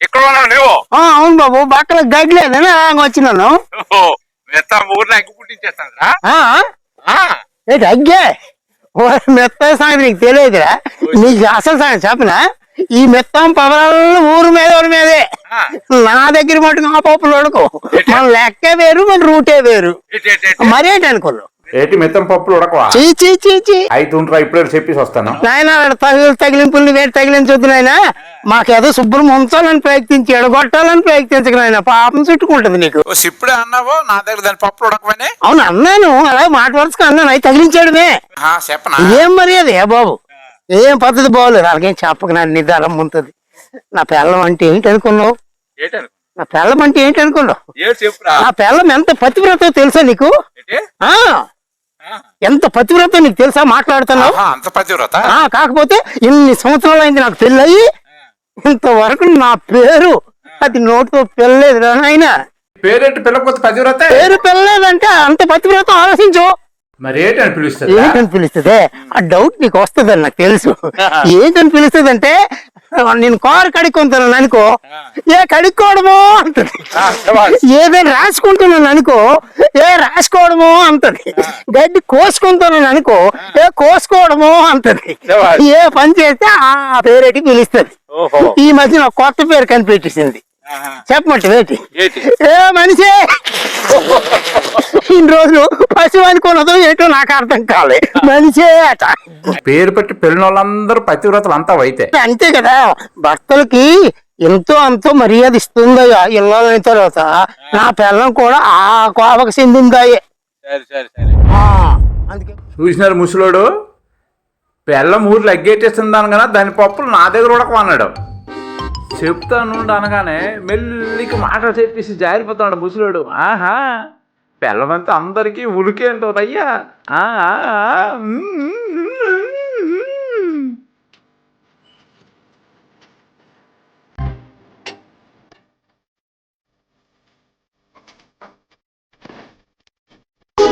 ఇక్కడ ఉన్నావు నువ్వు? అవును బాబు బట్టల గడ్డి లేదని వచ్చినాను. మిగతా ఊర్లో అగ్గి పుట్టించేస్తాను రా ఏంటి అగ్గే మెత్త సంగతి నీకు తెలియదురా. నీకు అసలు సంగతి చెప్పనా? ఈ మెత్తం పవరాలు ఊరు మీద ఊరి మీదే. నా దగ్గర మటుకు ఆ పప్పులు ఉడకు మన లెక్కే వేరు మన రూటే వేరు. మరేంటి అనుకున్నావు ఏటి మెత్తం పప్పులు ఉడకవా? చీ చీ చీ చీ. అయితే ఉంటారా ఇప్పుడే చెప్పేసి వస్తాను. నాయన తగిలి తగిలింపుల్ని వేడి తగిలించొద్దు నాయన. మాకేదో శుభ్రం ఉంచాలని ప్రయత్నించి ఎడగొట్టాలని ప్రయత్నించక నాయన. పాపం చుట్టుకుంటుంది నీకు. ఇప్పుడే అన్నావు? నా దగ్గర దాని పప్పులు ఉడకమని అవును అన్నాను. అలా మాట వరుసగా అన్నాను. అవి తగిలించాడుమే. ఆ, చెప్పనా? ఏం మర్యాద? ఏ బాబు? ఏం పద్ధతి బాగోలేదు. అలాగేం చెప్పక నా నిదానం ఉంటుంది. నా పిల్లం అంటే ఏంటి అనుకున్నావు? నా పిల్లం అంటే ఏంటి అనుకున్నావు? ఏడు చెప్పురా? నా పిల్లం ఎంత పతివ్రతో తెలుసా నీకు? ఏంటి? ఆ ఆ, ఎంత పతివ్రతో నీకు తెలుసా మాట్లాడుతున్నావు? అంత పతివ్రత? కాకపోతే ఇన్ని సంవత్సరాలు అయింది నాకు పెళ్ళయి. ఇంతవరకు నా పేరు అది నోటితో పెళ్ళలేదు నాయన. పేరేంటి పిల్లకపోతే పతివ్రత? పేరు పెళ్ళలేదంటే అంత పతివ్రతం ఆలోచించు. మరి ఏంటి అని పిలుస్తుంది? ఏంటని పిలుస్తుంది? ఆ డౌట్ నీకు వస్తుందని నాకు తెలుసు. ఏంటని పిలుస్తుంది అంటే నేను కారు కడుక్కుంటున్నాను అనుకో ఏ కడుక్కోవడమో అంటది. ఏదైనా రాసుకుంటున్నాను అనుకో ఏ రాసుకోవడమో అంటది. గడ్డి కోసుకుంటున్నాను అనుకో ఏ కోసుకోవడమో అంటది. ఏ పని చేస్తే ఆ పేరేటి పిలుస్తుంది. ఈ మధ్య నాకు కొత్త పేరు కనిపెట్టేసింది. చెప్పమంటే వేటి. ఏంటి? ఏ మనిషే! ఇన్ని రోజులు పశువు అనుకున్నదో ఏంటో నాకు అర్థం కాలే. మనిషే అట. పేరు పెట్టి పెళ్ళిన వాళ్ళందరూ పతివ్రతలు అంతా అయితే అంతే కదా. భర్తలకి ఎంతో అంతో మర్యాద ఇస్తుందయ్యా ఇళ్ళైన తర్వాత. నా పిల్లం కూడా ఆ కోపకు చెందిందాయే. సరే సరే సరే. ఆ, అందుకే. చూసినారు ముసలోడు? పెళ్ళం ఊర్లో ఎగ్గేటేస్తుందాను కదా దాని పప్పులు నా దగ్గర ఉడకమన్నాడు చెప్తాను అనగానే మెల్లికి మాటలు చెప్పేసి జారిపోతున్నాడు ముసలోడు. ఆహా. పెళ్ళమంతా అందరికీ ఉలికేంటో రయ్యా.